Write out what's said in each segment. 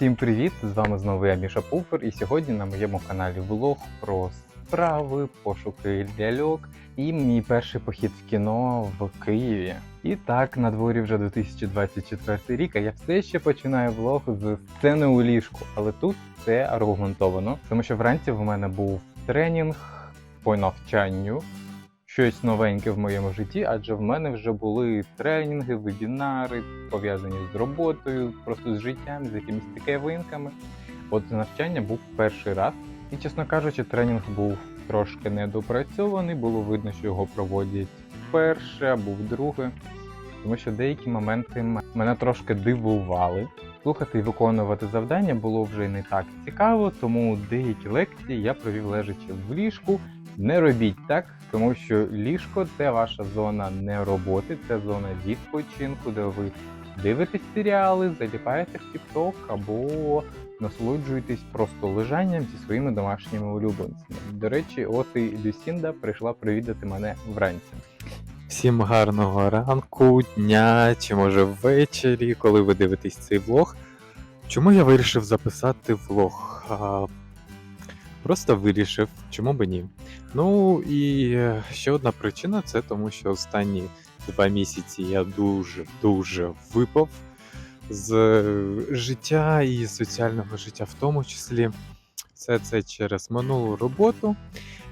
Всім привіт! З вами знову я Міша Пуфер, і сьогодні на моєму каналі влог про справи, пошуки ляльок і мій перший похід в кіно в Києві. І так, на дворі вже 2024 рік, а я все ще починаю влог з сцени у ліжку, але тут це аргументовано, тому що вранці в мене був тренінг по навчанню. Щось новеньке в моєму житті, адже в мене вже були тренінги, вебінари, пов'язані з роботою, просто з життям, з якимись цікавинками. От навчання був перший раз, і, чесно кажучи, тренінг був трошки недопрацьований, було видно, що його проводять вперше або вдруге, тому що деякі моменти мене трошки дивували. Слухати і виконувати завдання було вже не так цікаво, тому деякі лекції я провів лежачи в ліжку. Не робіть так, тому що ліжко це ваша зона не роботи, це зона відпочинку, де ви дивитесь серіали, заліпаєте в TikTok або насолоджуєтесь просто лежанням зі своїми домашніми улюбленцями. До речі, от і Люсінда прийшла привідати мене вранці. Всім гарного ранку, дня чи може ввечері, коли ви дивитесь цей влог. Чому я вирішив записати влог? Просто вирішив, чому би ні. Ну і е, ще одна причина це тому, що останні два місяці я дуже-дуже випав з е, життя і соціального життя, в тому числі. Все це через минулу роботу,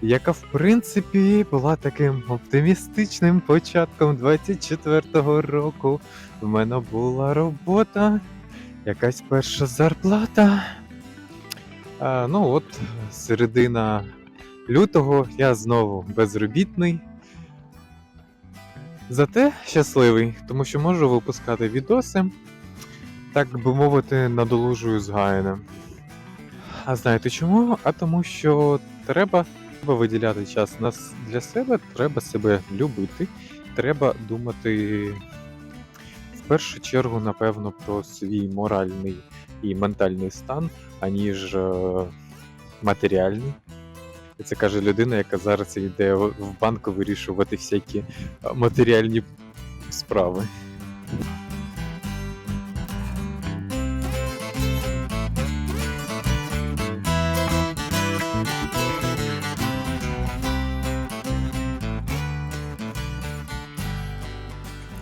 яка в принципі була таким оптимістичним початком 24-го року. В мене була робота, якась перша зарплата. Ну от, середина лютого я знову безробітний. Зате щасливий, тому що можу випускати відоси, так би мовити, надолужую згаяне. А знаєте чому? А тому що треба, виділяти час для себе, треба себе любити, треба думати в першу чергу, напевно, про свій моральний і ментальний стан, аніж матеріальний. І це каже людина, яка зараз йде в банк вирішувати всякі е, матеріальні справи.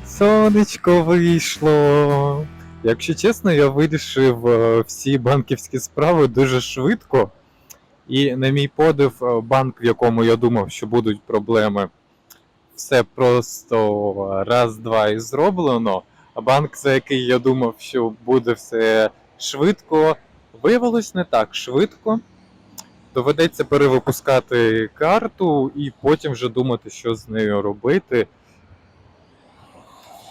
Сонечко вийшло. Якщо чесно, я вирішив е, всі банківські справи дуже швидко. І на мій подив, е, банк, в якому я думав, що будуть проблеми, все просто раз-два і зроблено. А банк, за який я думав, що буде все швидко, виявилось не так швидко. Доведеться перевипускати карту і потім вже думати, що з нею робити.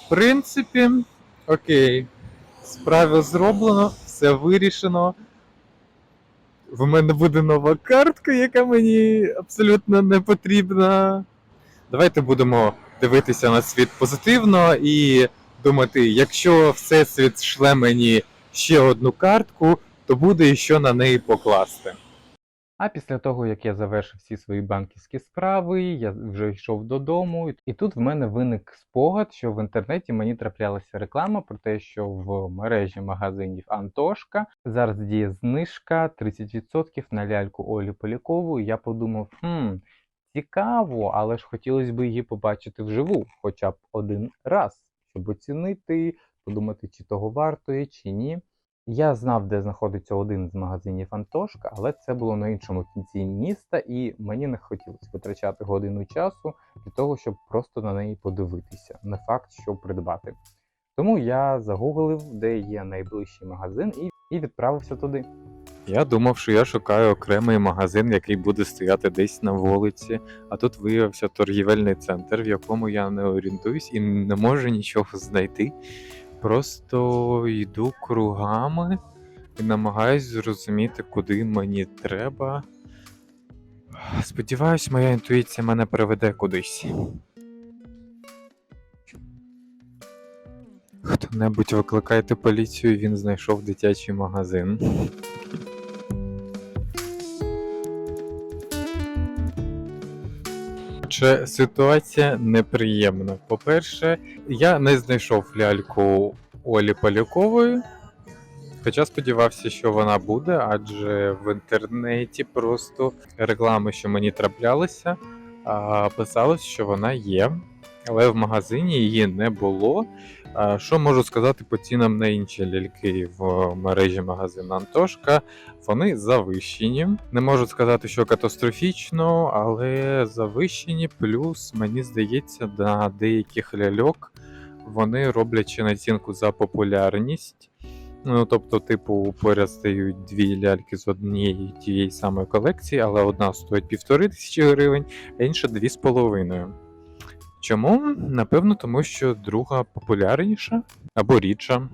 В принципі, окей. Справа зроблено, все вирішено. В мене буде нова картка, яка мені абсолютно не потрібна. Давайте будемо дивитися на світ позитивно і думати, якщо Всесвіт шле мені ще одну картку, то буде і що на неї покласти. А після того, як я завершив всі свої банківські справи, я вже йшов додому, і тут в мене виник спогад, що в інтернеті мені траплялася реклама про те, що в мережі магазинів Антошка зараз діє знижка 30% на ляльку Олі Полякову. І я подумав, хм, цікаво, але ж хотілося б її побачити вживу, хоча б один раз, щоб оцінити, подумати, чи того вартує, чи ні. Я знав, де знаходиться один з магазинів Антошка, але це було на іншому кінці міста, і мені не хотілося витрачати годину часу для того, щоб просто на неї подивитися. Не факт, що придбати. Тому я загуглив, де є найближчий магазин, і, відправився туди. Я думав, що я шукаю окремий магазин, який буде стояти десь на вулиці, а тут виявився торгівельний центр, в якому я не орієнтуюсь і не можу нічого знайти. Просто йду кругами і намагаюсь зрозуміти, куди мені треба. Сподіваюсь, моя інтуїція мене приведе кудись. Хто-небудь викликайте поліцію, він знайшов дитячий магазин. Отже, ситуація неприємна. По-перше, я не знайшов ляльку Олі Полякової. Хоча сподівався, що вона буде, адже в інтернеті просто реклами, що мені траплялися, писалось, що вона є, але в магазині її не було. Що можу сказати по цінам на інші ляльки в мережі магазину Антошка? Вони завищені. Не можу сказати, що катастрофічно, але завищені. Плюс мені здається, на деяких ляльок вони роблять націнку за популярність. Ну, тобто, типу, поряд стають дві ляльки з однієї тієї самої колекції, але одна стоїть півтори тисячі гривень, а інша дві з половиною. Чому? Напевно, тому що друга популярніша або рідша.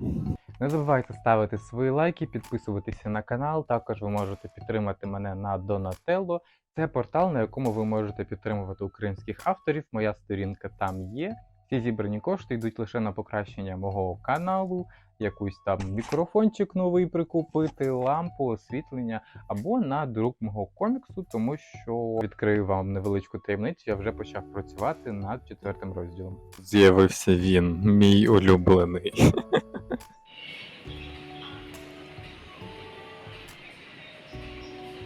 Не забувайте ставити свої лайки, підписуватися на канал. Також ви можете підтримати мене на Donatello. Це портал, на якому ви можете підтримувати українських авторів. Моя сторінка там є. Всі зібрані кошти йдуть лише на покращення мого каналу, якусь там мікрофончик новий прикупити, лампу, освітлення або на друк мого коміксу, тому що відкрию вам невеличку таємницю. Я вже почав працювати над четвертим розділом. З'явився він, мій улюблений.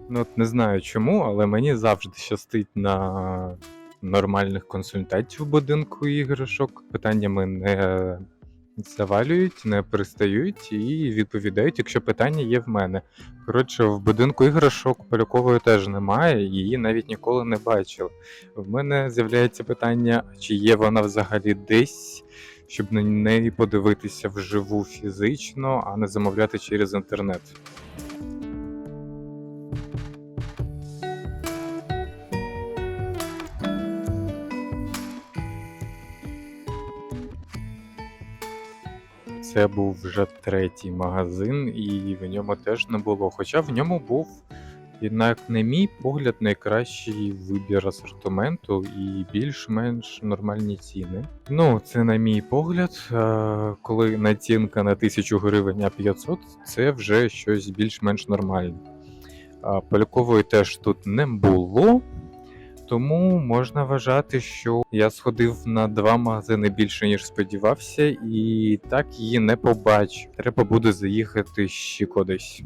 Ну, от не знаю чому, але мені завжди щастить на нормальних консультантів в будинку іграшок. Питаннями не завалюють, не пристають і відповідають, якщо питання є в мене. Коротше, в будинку іграшок Полякової теж немає, її навіть ніколи не бачив. В мене з'являється питання, чи є вона взагалі десь, щоб на неї подивитися вживу фізично, а не замовляти через інтернет. Це був вже третій магазин, і в ньому теж не було. Хоча в ньому був, і на, мій погляд, найкращий вибір асортименту і більш-менш нормальні ціни. Ну, це на мій погляд, коли націнка на 1000 гривень, а 500 це вже щось більш-менш нормальне. Полякової теж тут не було. Тому можна вважати, що я сходив на два магазини більше, ніж сподівався, і так її не побачу. Треба буде заїхати ще кудись.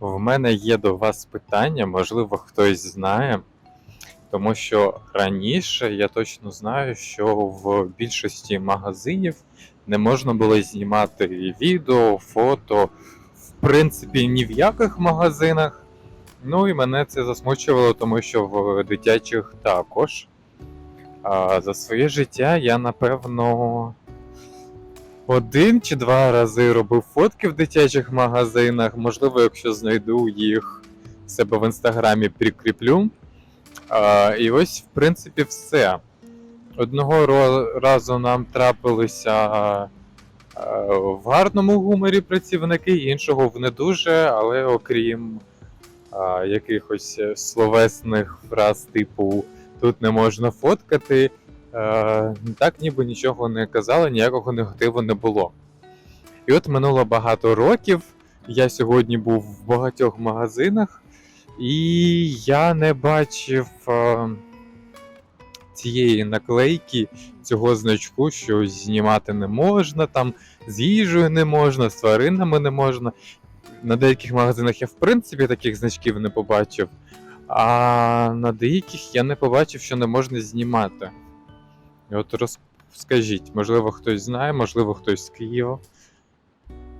В мене є до вас питання, можливо, хтось знає. Тому що раніше я точно знаю, що в більшості магазинів не можна було знімати відео, фото, в принципі, ні в яких магазинах. Ну і мене це засмучувало, тому що в дитячих також. А за своє життя я напевно один чи два рази робив фотки в дитячих магазинах. Можливо, якщо знайду їх себе в інстаграмі, прикріплю. І ось, в принципі, все. Одного разу нам трапилися в гарному гуморі працівники, іншого в не дуже, але окрім якихось е, словесних фраз, типу тут не можна фоткати, так ніби нічого не казали, ніякого негативу не було. І от минуло багато років. Я сьогодні був в багатьох магазинах. І я не бачив е, цієї наклейки, цього значку, що знімати не можна, там з їжею не можна, з тваринами не можна. На деяких магазинах я в принципі таких значків не побачив, а на деяких я не побачив, що не можна знімати. І от розкажіть, можливо, хтось знає, можливо, хтось з Києва.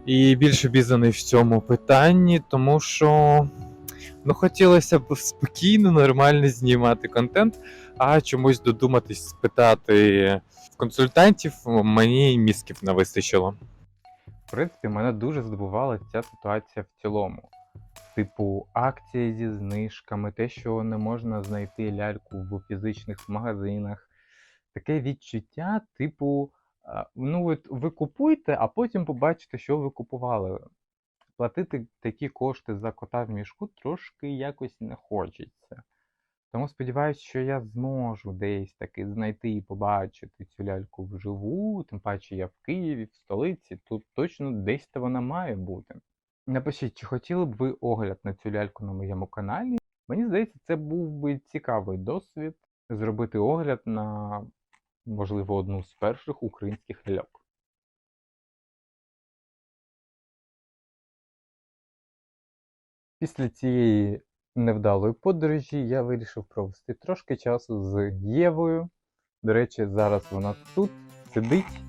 І більше обізнаний в цьому питанні, тому що Ну, хотілося б спокійно, нормально знімати контент, а чомусь додуматись спитати консультантів, мені мізків не вистачило. В принципі, мене дуже здивувала ця ситуація в цілому. Типу, акції зі знижками, те, що не можна знайти ляльку в фізичних магазинах. Таке відчуття, типу, ну от ви купуєте, а потім побачите, що ви купували. Платити такі кошти за кота в мішку трошки якось не хочеться. Тому сподіваюся, що я зможу десь таки знайти і побачити цю ляльку вживу, тим паче я в Києві, в столиці, тут точно десь то вона має бути. Напишіть, чи хотіли б ви огляд на цю ляльку на моєму каналі. Мені здається, це був би цікавий досвід зробити огляд на, можливо, одну з перших українських ляльок. Після цієї невдалої подорожі я вирішив провести трошки часу з Євою. До речі, зараз вона тут сидить.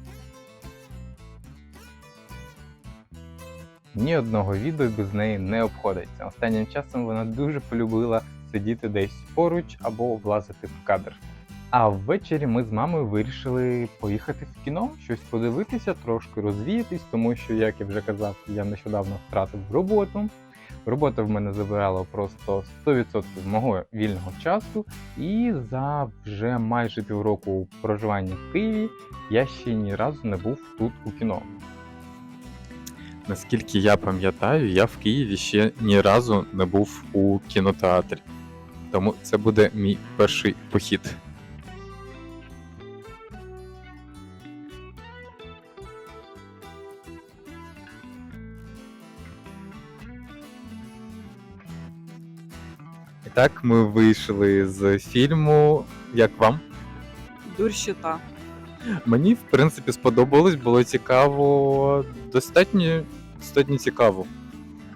Ні одного відео без неї не обходиться. Останнім часом вона дуже полюбила сидіти десь поруч або влазити в кадр. А ввечері ми з мамою вирішили поїхати в кіно, щось подивитися, трошки розвіятись, тому що, як я вже казав, я нещодавно втратив роботу. Робота в мене забирала просто 100% мого вільного часу, і за вже майже півроку проживання в Києві я ще ні разу не був тут у кіно. Наскільки я пам'ятаю, я в Києві ще ні разу не був у кінотеатрі. Тому це буде мій перший похід. І так, ми вийшли з фільму. Як вам? Дурщита. Мені, в принципі, сподобалось, було цікаво, достатньо, достатньо цікаво.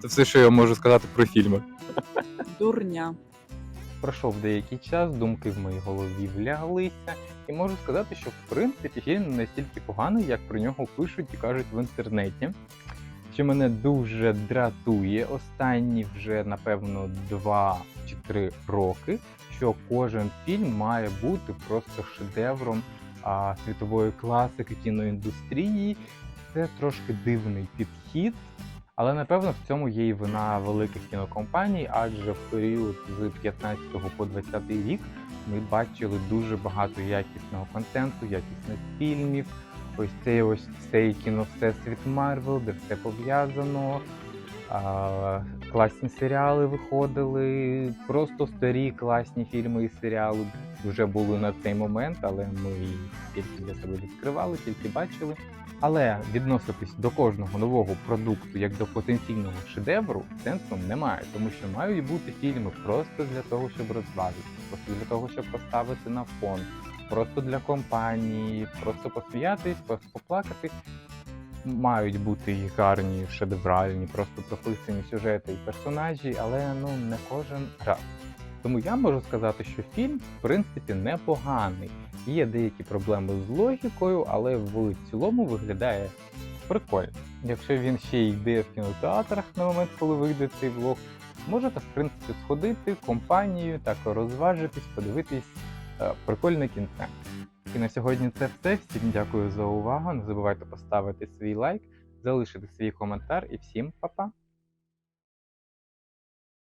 Це все, що я можу сказати про фільми. Дурня. Пройшов деякий час, думки в моїй голові вляглися, і можу сказати, що в принципі фільм не настільки поганий, як про нього пишуть і кажуть в інтернеті. Що мене дуже дратує останні вже, напевно, 2 чи 3 роки, що кожен фільм має бути просто шедевром а, світової класики кіноіндустрії. Це трошки дивний підхід, але напевно в цьому є і вина великих кінокомпаній, адже в період з 15 по 20 рік ми бачили дуже багато якісного контенту, якісних фільмів. Ось цей ось цей кіно Всесвіт Марвел, де все пов'язано. А, класні серіали виходили, просто старі класні фільми і серіали вже були на цей момент, але ми тільки для себе відкривали, тільки бачили. Але відноситись до кожного нового продукту як до потенційного шедевру сенсу немає, тому що мають бути фільми просто для того, щоб розважитися, просто для того, щоб поставити на фон, просто для компанії, просто посміятись, просто поплакати. Мають бути гарні, шедевральні, просто прописані сюжети і персонажі, але ну не кожен раз. Тому я можу сказати, що фільм в принципі непоганий. Є деякі проблеми з логікою, але в цілому виглядає прикольно. Якщо він ще йде в кінотеатрах на момент, коли вийде цей влог, можете в принципі сходити в компанію, так розважитись, подивитись е, прикольне кінце. І на сьогодні це все. Всім дякую за увагу. Не забувайте поставити свій лайк, залишити свій коментар і всім па-па!